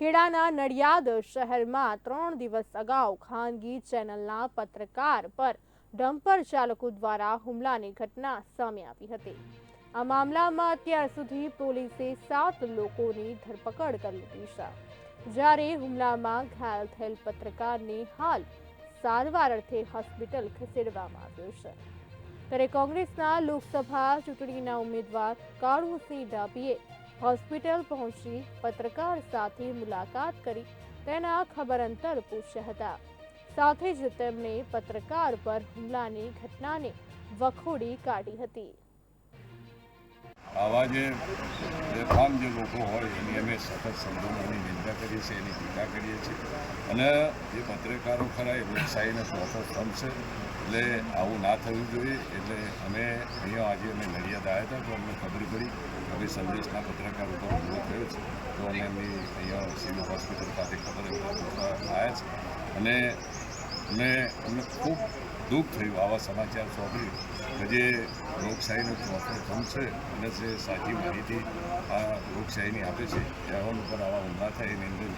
ખેડાના નડિયાદ શહેરમાં ત્રણ દિવસ અગાઉ ખાનગી ચેનલના પત્રકાર પર ડમ્પર ચાલકો દ્વારા હુમલાની ઘટના સામે આવી હતી. આ મામલામાં અત્યાર સુધી પોલીસે સાત લોકોની ધરપકડ કરી લીધી છે. જ્યારે હુમલામાં ઘાયલ થયેલ પત્રકારને હાલ સારવાર અર્થે હોસ્પિટલ ખસેડવામાં આવ્યો છે. ત્યારે કોંગ્રેસના લોકસભા ચૂંટણીના ઉમેદવાર કાળુસિંહ ડાભીએ હોસ્પિટલ પહોંચી પત્રકાર સાથે મુલાકાત કરી તેના ખબર અંતર પૂછ્યા હતા. સાથે જ તેમણે પત્રકાર પર હુમલાની ઘટનાને વખોડી કાઢી હતી. આવા જે બેફામ જે લોકો હોય એની અમે સતત સંજોગોની નિંદા કરીએ છીએ, એની ટીકા કરીએ છીએ. અને જે પત્રકારો ખરા એ લોકશાહીનો ચોથો સ્તંભ એટલે આવું ના થવું જોઈએ. એટલે અમે અહીંયા આજે અમે નડિયાદ આવ્યા હતા, તો અમને ખબર પડી ભાઈ સંદેશના પત્રકાર ઉપર હુમલો થયો છે તો અમે એમની અહીંયા સિવિલ હોસ્પિટલ ખાતે ખબર આવ્યા છે અને મેં અમને ખૂબ દુઃખ થયું આવા સમાચાર સોંપી કે જે લોકશાહીનો ચોથો સ્તંભ છે અને જે સાચી માહિતી આ લોકશાહીની આપે છે એવા ઉપર આવા હુમલા થાય એ અંદર